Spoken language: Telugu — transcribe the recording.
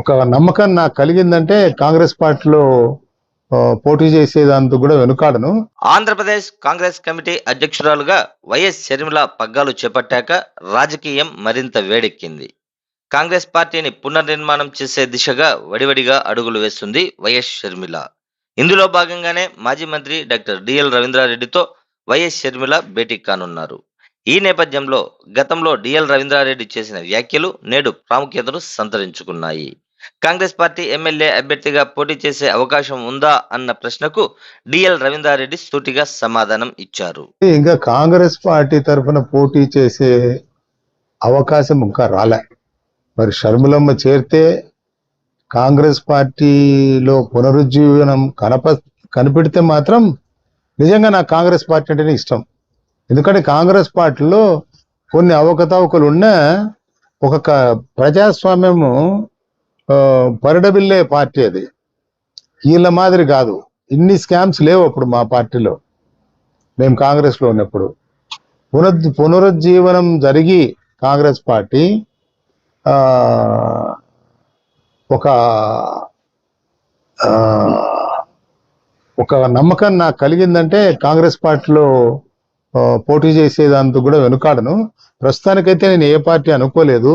ఒక నమ్మకం నాకు కలిగిందంటే కాంగ్రెస్ పార్టీలో పోటీ చేసేదాంతో కూడా వెనుకాడను. ఆంధ్రప్రదేశ్ కాంగ్రెస్ కమిటీ అధ్యక్షురాలుగా వైఎస్ షర్మిల పగ్గాలు చేపట్టాక రాజకీయం మరింత వేడెక్కింది. కాంగ్రెస్ పార్టీని పునర్నిర్మాణం చేసే దిశగా వడివడిగా అడుగులు వేస్తుంది వైఎస్ షర్మిల. ఇందులో భాగంగానే మాజీ మంత్రి డాక్టర్ డిఎల్ రవీంద్రారెడ్డితో వైఎస్ షర్మిల భేటీ కానున్నారు. ఈ నేపథ్యంలో గతంలో డిఎల్ రవీంద్రారెడ్డి చేసిన వ్యాఖ్యలు నేడు ప్రాముఖ్యతను సంతరించుకున్నాయి. కాంగ్రెస్ పార్టీ ఎమ్మెల్యే అభ్యర్థిగా పోటీ చేసే అవకాశం ఉందా అన్న ప్రశ్నకు డిఎల్ రవీంద్రారెడ్డి సూటిగా సమాధానం ఇచ్చారు. ఇంకా కాంగ్రెస్ పార్టీ తరఫున పోటీ చేసే అవకాశం ఇంకా రాలే. మరి షర్ములమ్మ చేరితే కాంగ్రెస్ పార్టీలో పునరుజ్జీవనం కనప కనిపెడితే మాత్రం నిజంగా నాకు కాంగ్రెస్ పార్టీ అంటేనే ఇష్టం. ఎందుకంటే కాంగ్రెస్ పార్టీలో కొన్ని అవకతవకలు ఉన్న ఒక ప్రజాస్వామ్యము పరిడబిల్లే పార్టీ అది. వీళ్ళ మాదిరి కాదు. ఇన్ని స్కామ్స్ లేవు అప్పుడు మా పార్టీలో. మేము కాంగ్రెస్లో ఉన్నప్పుడు. పునర్ పునరుజ్జీవనం జరిగి కాంగ్రెస్ పార్టీ ఒక ఒక నమ్మకం నాకు కలిగిందంటే కాంగ్రెస్ పార్టీలో పోటీ చేసేదాంతో కూడా వెనుకాడను. ప్రస్తుతానికైతే నేను ఏ పార్టీ అనుకోలేదు.